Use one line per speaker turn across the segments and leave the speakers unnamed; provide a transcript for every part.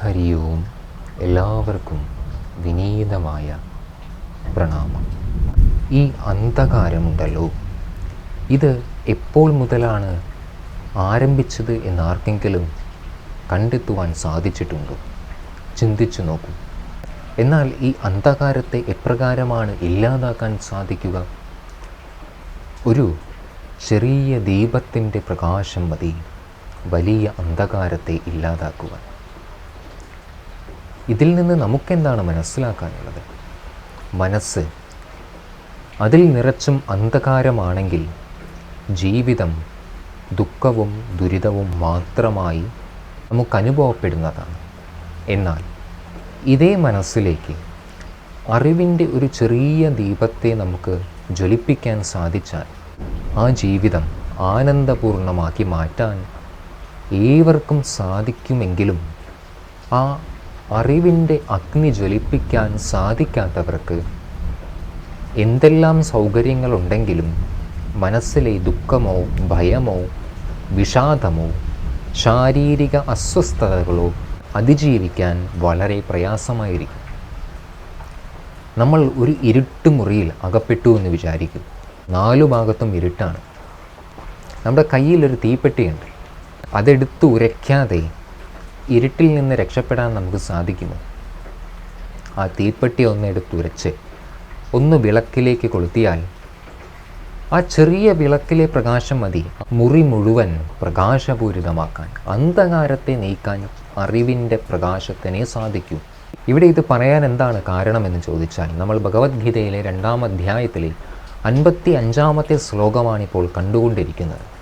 ഹരി ഓം എല്ലാവർക്കും വിനീതമായ പ്രണാമം. ഈ അന്ധകാരമുണ്ടല്ലോ. ഇത് എപ്പോൾ മുതലാണ് ആരംഭിച്ചത് എന്നാർക്കെങ്കിലും കണ്ടെത്തുവാൻ സാധിച്ചിട്ടുണ്ടോ? ചിന്തിച്ചു നോക്കൂ. എന്നാൽ ഈ അന്ധകാരത്തെ എപ്രകാരമാണ് ഇല്ലാതാക്കാൻ സാധിക്കുക? ഒരു ചെറിയ ദീപത്തിന്റെ പ്രകാശം മതി. വലിയ അന്ധകാരത്തെ ഇല്ലാതാക്കുവാൻ. ഇതിൽ നിന്ന് നമുക്കെന്താണ് മനസ്സിലാക്കാനുള്ളത്? മനസ്സ് അതിൽ നിറച്ചും അന്ധകാരമാണെങ്കിൽ ജീവിതം ദുഃഖവും ദുരിതവും മാത്രമായി നമുക്ക് അനുഭവപ്പെടുന്നതാണ് എന്നാൽ ഇതേ മനസ്സിലേക്ക് അറിവിന്റെ ഒരു ചെറിയ ദീപത്തെ നമുക്ക് ജ്വലിപ്പിക്കാൻ സാധിച്ചാൽ ആ ജീവിതം ആനന്ദപൂർണമാക്കി മാറ്റാൻ ഏവർക്കും സാധിക്കുമെങ്കിലും ആ അറിവിന്റെ അഗ്നി ജ്വലിപ്പിക്കാൻ സാധിക്കാത്തവർക്ക് എന്തെല്ലാം സൗകര്യങ്ങളുണ്ടെങ്കിലും മനസ്സിലെ ദുഃഖമോ ഭയമോ വിഷാദമോ ശാരീരിക അസ്വസ്ഥതകളോ അതിജീവിക്കാൻ വളരെ പ്രയാസമായിരിക്കും. നമ്മൾ ഒരു ഇരുട്ട് മുറിയിൽ അകപ്പെട്ടു എന്ന് വിചാരിക്കും. നാലു ഭാഗത്തും ഇരുട്ടാണ്. നമ്മുടെ കയ്യിലൊരു തീപ്പെട്ടിയുണ്ട്. അതെടുത്ത് ഉരയ്ക്കാതെ ഇരുട്ടിൽ നിന്ന് രക്ഷപ്പെടാൻ നമുക്ക് സാധിക്കുമോ? ആ തീപ്പെട്ടി ഒന്നെടുത്തുരച്ച് ഒന്ന് വിളക്കിലേക്ക് കൊളുത്തിയാൽ ആ ചെറിയ വിളക്കിലെ പ്രകാശം മതി. മുറി മുഴുവൻ പ്രകാശപൂരിതമാക്കാൻ അന്ധകാരത്തെ നീക്കാൻ അറിവിന്റെ പ്രകാശത്തിനെ സാധിക്കൂ. ഇവിടെ ഇത് പറയാൻ എന്താണ് കാരണമെന്ന് ചോദിച്ചാൽ നമ്മൾ ഭഗവത്ഗീതയിലെ രണ്ടാം അധ്യായത്തിലെ അൻപത്തി അഞ്ചാമത്തെ ശ്ലോകമാണിപ്പോൾ കണ്ടുകൊണ്ടിരിക്കുന്നത്.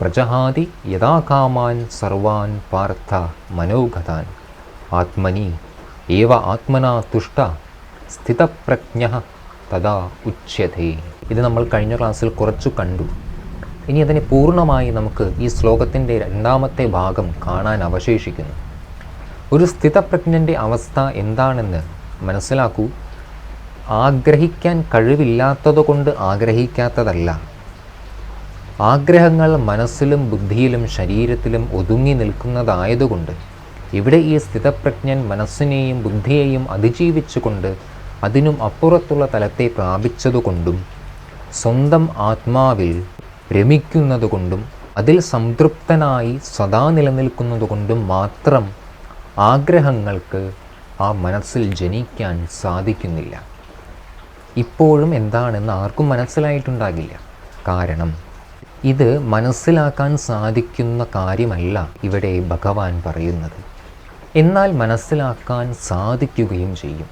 പ്രജഹാതി യഥാകാമാൻ സർവാൻ പാർത്ഥ മനോഗതാൻ. ആത്മനി ഏവ ആത്മനാ തുഷ്ട സ്ഥിതപ്രജ്ഞ തഥാ ഉച്യതേ. ഇത് നമ്മൾ കഴിഞ്ഞ ക്ലാസ്സിൽ കുറച്ചു കണ്ടു. ഇനി അതിനെ പൂർണമായി നമുക്ക് ഈ ശ്ലോകത്തിന്റെ രണ്ടാമത്തെ ഭാഗം കാണാൻ അവശേഷിക്കുന്നു. ഒരു സ്ഥിതപ്രജ്ഞന്റെ അവസ്ഥ എന്താണെന്ന് മനസ്സിലാക്കൂ. ആഗ്രഹിക്കാൻ കഴിവില്ലാത്തതുകൊണ്ട് ആഗ്രഹിക്കാത്തതല്ല. ആഗ്രഹങ്ങൾ മനസ്സിലും ബുദ്ധിയിലും ശരീരത്തിലും ഒതുങ്ങി നിൽക്കുന്നതായതുകൊണ്ട് ഇവിടെ ഈ സ്ഥിതപ്രജ്ഞൻ മനസ്സിനെയും ബുദ്ധിയെയും അതിജീവിച്ചുകൊണ്ട് അതിനും അപ്പുറത്തുള്ള തലത്തെ പ്രാപിച്ചതുകൊണ്ടും സ്വന്തം ആത്മാവിൽ രമിക്കുന്നതുകൊണ്ടും അതിൽ സംതൃപ്തനായി സദാ നിലനിൽക്കുന്നതുകൊണ്ടും മാത്രം ആഗ്രഹങ്ങൾക്ക് ആ മനസ്സിൽ ജനിക്കാൻ സാധിക്കുന്നില്ല. ഇപ്പോഴും എന്താണെന്ന് ആർക്കും മനസ്സിലായിട്ടുണ്ടാകില്ല. കാരണം ഇത് മനസ്സിലാക്കാൻ സാധിക്കുന്ന കാര്യമല്ല ഇവിടെ ഭഗവാൻ പറയുന്നത്. എന്നാൽ മനസ്സിലാക്കാൻ സാധിക്കുകയും ചെയ്യും.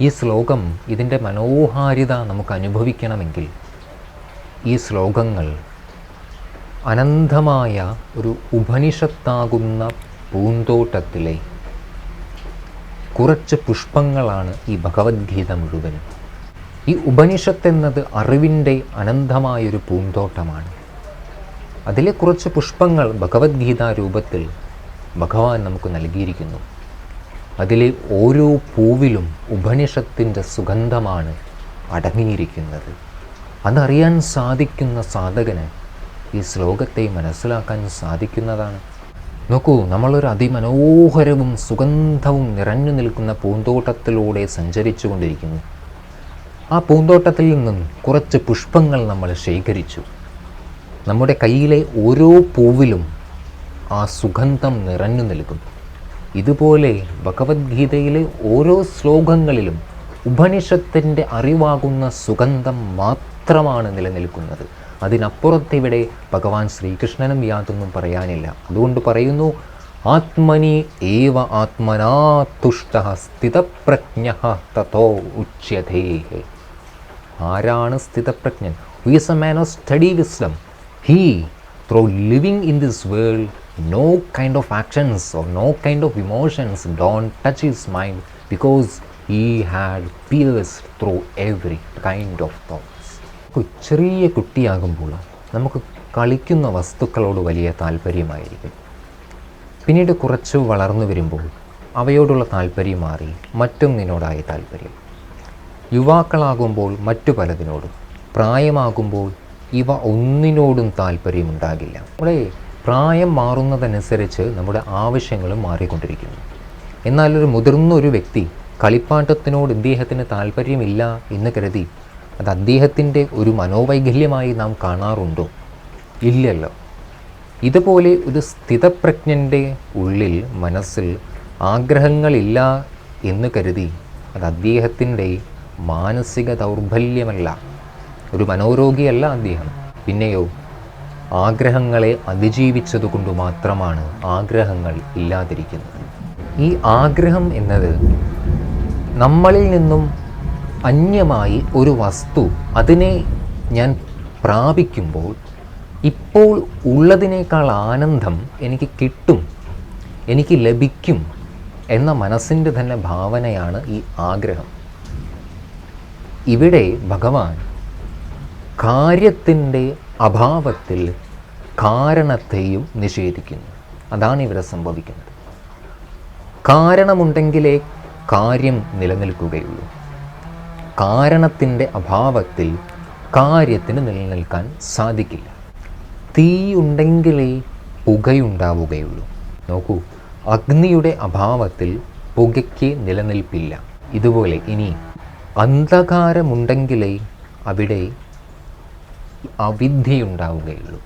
ഈ ശ്ലോകം ഇതിന്റെ മനോഹാരിത നമുക്ക് അനുഭവിക്കണമെങ്കിൽ ഈ ശ്ലോകങ്ങൾ അനന്തമായ ഒരു ഉപനിഷത്താകുന്ന പൂന്തോട്ടത്തിലെ കുറച്ച് പുഷ്പങ്ങളാണ് ഈ ഭഗവത്ഗീത മുഴുവനും. ഈ ഉപനിഷത്ത് എന്നത് അറിവിന്റെ അനന്തമായൊരു പൂന്തോട്ടമാണ്. അതിലെ കുറച്ച് പുഷ്പങ്ങൾ ഭഗവത്ഗീത രൂപത്തിൽ ഭഗവാൻ നമുക്ക് നൽകിയിരിക്കുന്നു. അതിലെ ഓരോ പൂവിലും ഉപനിഷത്തിന്റെ സുഗന്ധമാണ് അടങ്ങിയിരിക്കുന്നത്. അതറിയാൻ സാധിക്കുന്ന സാധകന് ഈ ശ്ലോകത്തെ മനസ്സിലാക്കാൻ സാധിക്കുന്നതാണ്. നോക്കൂ നമ്മളൊരു അതിമനോഹരവും സുഗന്ധവും നിറഞ്ഞു നിൽക്കുന്ന പൂന്തോട്ടത്തിലൂടെ സഞ്ചരിച്ചു കൊണ്ടിരിക്കുന്നു ആ പൂന്തോട്ടത്തിൽ നിന്നും കുറച്ച് പുഷ്പങ്ങൾ നമ്മൾ ശേഖരിച്ചു. നമ്മുടെ കയ്യിലെ ഓരോ പൂവിലും ആ സുഗന്ധം നിറഞ്ഞു നിൽക്കും ഇതുപോലെ ഭഗവത്ഗീതയിലെ ഓരോ ശ്ലോകങ്ങളിലും ഉപനിഷത്തിന്റെ അറിവാകുന്ന സുഗന്ധം മാത്രമാണ് നിലനിൽക്കുന്നത്. അതിനപ്പുറത്തിവിടെ ഭഗവാൻ ശ്രീകൃഷ്ണനും യാതൊന്നും പറയാനില്ല. അതുകൊണ്ട് പറയുന്നു ആത്മനി ഏവ ആത്മനാ തുഷ്ട സ്ഥിതപ്രജ്ഞ തഥോ ഉച്യതേ. ആരാണ് സ്ഥിതപ്രജ്ഞൻ? Who is a man of study wisdom he through living in this world no kind of actions or no kind of emotions don't touch his mind because he had pierce through every kind of thoughts ചെറിയ കുട്ടിയാകുമ്പോൾ നമുക്ക് കളിക്കുന്ന വസ്തുക്കളോട് വലിയ താല്പര്യമായിരിക്കും. പിന്നീട് കുറച്ച് വളർന്നു വരുമ്പോൾ അവയോടുള്ള താല്പര്യം മാറി മറ്റൊന്നിനോടായ താല്പര്യം. യുവാക്കളാകുമ്പോൾ മറ്റു പലതിനോടും പ്രായമാകുമ്പോൾ ഇവ ഒന്നിനോടും താല്പര്യമുണ്ടാകില്ല നമ്മുടെ പ്രായം മാറുന്നതനുസരിച്ച് നമ്മുടെ ആവശ്യങ്ങളും മാറിക്കൊണ്ടിരിക്കുന്നു. എന്നാൽ ഒരു മുതിർന്ന ഒരു വ്യക്തി കളിപ്പാട്ടത്തിനോട് ഇദ്ദേഹത്തിന് താല്പര്യമില്ല എന്ന് കരുതി അത് അദ്ദേഹത്തിന്റെ ഒരു മനോവൈകല്യമായി നാം കാണാറുണ്ടോ? ഇല്ലല്ലോ. ഇതുപോലെ ഒരു സ്ഥിതപ്രജ്ഞന്റെ ഉള്ളിൽ മനസ്സിൽ ആഗ്രഹങ്ങളില്ല എന്ന് കരുതി അത് അദ്ദേഹത്തിന്റെ മാനസിക ദൗർബല്യമല്ല. ഒരു മനോരോഗിയല്ല അദ്ദേഹം. പിന്നെയോ ആഗ്രഹങ്ങളെ അതിജീവിച്ചതുകൊണ്ട് മാത്രമാണ് ആഗ്രഹങ്ങൾ ഇല്ലാതിരിക്കുന്നത്. ഈ ആഗ്രഹം എന്നത് നമ്മളിൽ നിന്നും അന്യമായി ഒരു വസ്തു അതിനെ ഞാൻ പ്രാപിക്കുമ്പോൾ ഇപ്പോൾ ഉള്ളതിനേക്കാൾ ആനന്ദം എനിക്ക് കിട്ടും എനിക്ക് ലഭിക്കും എന്ന മനസ്സിന്റെ തന്നെ ഭാവനയാണ് ഈ ആഗ്രഹം. ഇവിടെ ഭഗവാൻ കാര്യത്തിന്റെ അഭാവത്തിൽ കാരണത്തെയും നിഷേധിക്കുന്നു. അതാണ് ഇവിടെ സംഭവിക്കുന്നത്. കാരണമുണ്ടെങ്കിലേ കാര്യം നിലനിൽക്കുകയുള്ളൂ. കാരണത്തിന്റെ അഭാവത്തിൽ കാര്യത്തിന് നിലനിൽക്കാൻ സാധിക്കില്ല. തീയുണ്ടെങ്കിലേ പുകയുണ്ടാവുകയുള്ളൂ. നോക്കൂ അഗ്നിയുടെ അഭാവത്തിൽ പുകയ്ക്ക് നിലനിൽപ്പില്ല. ഇതുപോലെ ഇനി അന്ധകാരമുണ്ടെങ്കിലേ അവിടെ അവിദ്യയുണ്ടാവുകയുള്ളൂ.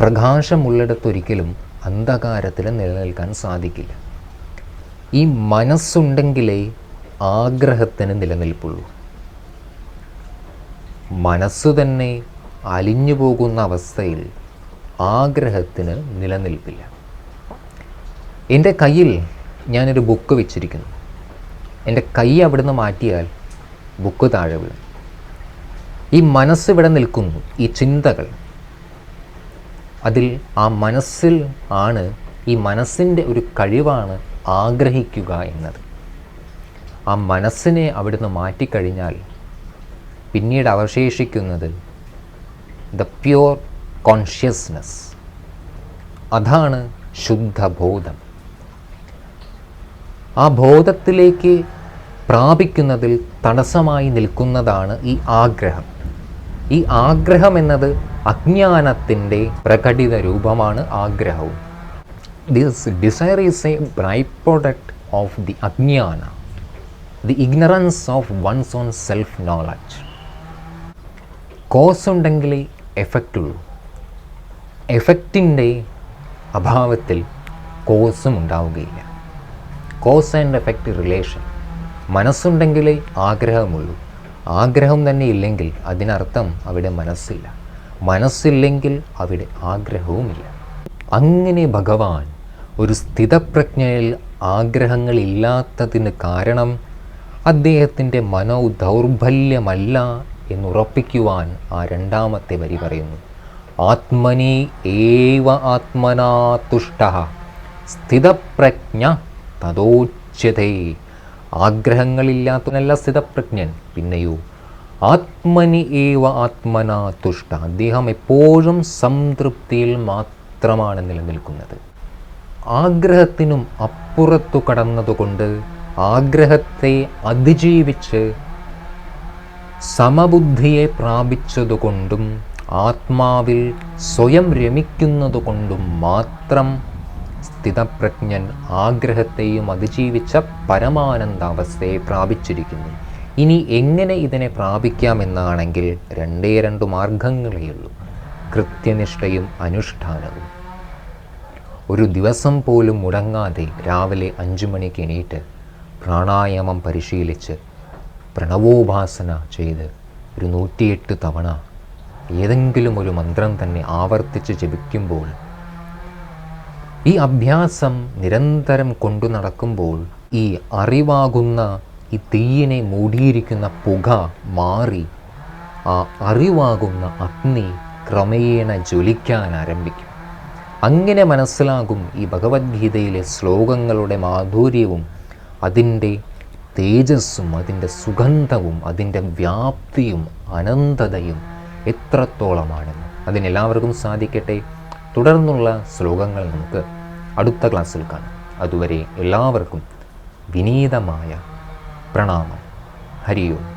പ്രകാശമുള്ളിടത്തൊരിക്കലും അന്ധകാരത്തിൽ നിലനിൽക്കാൻ സാധിക്കില്ല. ഈ മനസ്സുണ്ടെങ്കിലേ ആഗ്രഹത്തിന് നിലനിൽപ്പുള്ളൂ. മനസ്സ് തന്നെ അലിഞ്ഞു പോകുന്ന അവസ്ഥയിൽ ആഗ്രഹത്തിന് നിലനിൽപ്പില്ല. എന്റെ കയ്യിൽ ഞാനൊരു ബുക്ക് വെച്ചിരിക്കുന്നു. എന്റെ കൈ അവിടുന്ന് മാറ്റിയാൽ ബുക്ക് താഴെ വീഴും. ഈ മനസ്സ് ഇവിടെ നിൽക്കുന്നു ഈ ചിന്തകൾ. അതിൽ ആ മനസ്സിൽ ആണ് ഈ മനസ്സിന്റെ ഒരു കഴിവാണ് ആഗ്രഹിക്കുക എന്നത്. ആ മനസ്സിനെ അവിടുന്ന് മാറ്റിക്കഴിഞ്ഞാൽ പിന്നീട് അവശേഷിക്കുന്നത് ദ പ്യുവർ കോൺഷ്യസ്നസ് അതാണ് ശുദ്ധബോധം. ആ ബോധത്തിലേക്ക് പ്രാപിക്കുന്നതിൽ തടസ്സമായി നിൽക്കുന്നതാണ് ഈ ആഗ്രഹം. ഈ ആഗ്രഹം എന്നത് അജ്ഞാനത്തിന്റെ പ്രകടിത രൂപമാണ് ആഗ്രഹവും. This desire is a by product of the അജ്ഞാന. The ignorance of one's own self knowledge cause ഉണ്ടെങ്കിലേ എഫക്റ്റ് ഉള്ളൂ. എഫക്റ്റിന്റെ അഭാവത്തിൽ കോസും ഉണ്ടാവുകയില്ല. കോസ് ആൻഡ് എഫക്റ്റ് റിലേഷൻ മനസ്സുണ്ടെങ്കിലേ ആഗ്രഹമുള്ളൂ. ആഗ്രഹം തന്നെ ഇല്ലെങ്കിൽ അതിനർത്ഥം അവിടെ മനസ്സില്ല. മനസ്സില്ലെങ്കിൽ അവിടെ ആഗ്രഹവുമില്ല. അങ്ങനെ ഭഗവാൻ ഒരു സ്ഥിതപ്രജ്ഞയിൽ ആഗ്രഹങ്ങളില്ലാത്തതിന് കാരണം അദ്ദേഹത്തിന്റെ മനോ ദൗർബല്യമല്ല എന്നുറപ്പിക്കുവാൻ ആ രണ്ടാമത്തെ വരി പറയുന്നു. ആത്മനി ഏവ ആത്മനാതുഷ്ട സ്ഥിതപ്രജ്ഞ തതോച്യതേ ആഗ്രഹങ്ങളില്ലാത്തവനല്ല സ്ഥിതപ്രജ്ഞൻ. പിന്നെയോ ആത്മനി ഏവ ആത്മനാ തുഷ്ട. അദ്ദേഹം എപ്പോഴും സംതൃപ്തിയിൽ മാത്രമാണ് നിലനിൽക്കുന്നത്. ആഗ്രഹത്തിനും അപ്പുറത്തു കടന്നതുകൊണ്ട് ആഗ്രഹത്തെ അതിജീവിച്ച് സമബുദ്ധിയെ പ്രാപിച്ചതുകൊണ്ടും ആത്മാവിൽ സ്വയം രമിക്കുന്നതുകൊണ്ടും മാത്രം സ്ഥിതപ്രജ്ഞൻ ആഗ്രഹത്തെയും അതിജീവിച്ച പരമാനന്ദാവസ്ഥയെ പ്രാപിച്ചിരിക്കുന്നു. ഇനി എങ്ങനെ ഇതിനെ പ്രാപിക്കാമെന്നാണെങ്കിൽ രണ്ടേ രണ്ട് മാർഗങ്ങളേയുള്ളൂ കൃത്യനിഷ്ഠയും അനുഷ്ഠാനവും. ഒരു ദിവസം പോലും മുടങ്ങാതെ രാവിലെ അഞ്ചു മണിക്ക് എണീറ്റ് പ്രാണായാമം പരിശീലിച്ച് പ്രണവോപാസന ചെയ്ത് ഒരു നൂറ്റിയെട്ട് തവണ ഏതെങ്കിലും ഒരു മന്ത്രം തന്നെ ആവർത്തിച്ച് ജപിക്കുമ്പോൾ ഈ അഭ്യാസം നിരന്തരം കൊണ്ടു നടക്കുമ്പോൾ ഈ അറിവാകുന്ന ഈ തീയിനെ മൂടിയിരിക്കുന്ന പുക മാറി ആ അറിവാകുന്ന അഗ്നി ക്രമേണ ജ്വലിക്കാൻ ആരംഭിക്കും. അങ്ങനെ മനസ്സിലാകും ഈ ഭഗവത്ഗീതയിലെ ശ്ലോകങ്ങളുടെ മാധുര്യവും അതിന്റെ തേജസ്സും അതിന്റെ സുഗന്ധവും അതിന്റെ വ്യാപ്തിയും അനന്തതയും എത്രത്തോളമാണെന്ന്. അതിനെല്ലാവർക്കും സാധിക്കട്ടെ. തുടർന്നുള്ള ശ്ലോകങ്ങൾ നമുക്ക് അടുത്ത ക്ലാസ്സിൽ കാണാം. അതുവരെ എല്ലാവർക്കും വിനീതമായ പ്രണാമം. ഹരിയോം.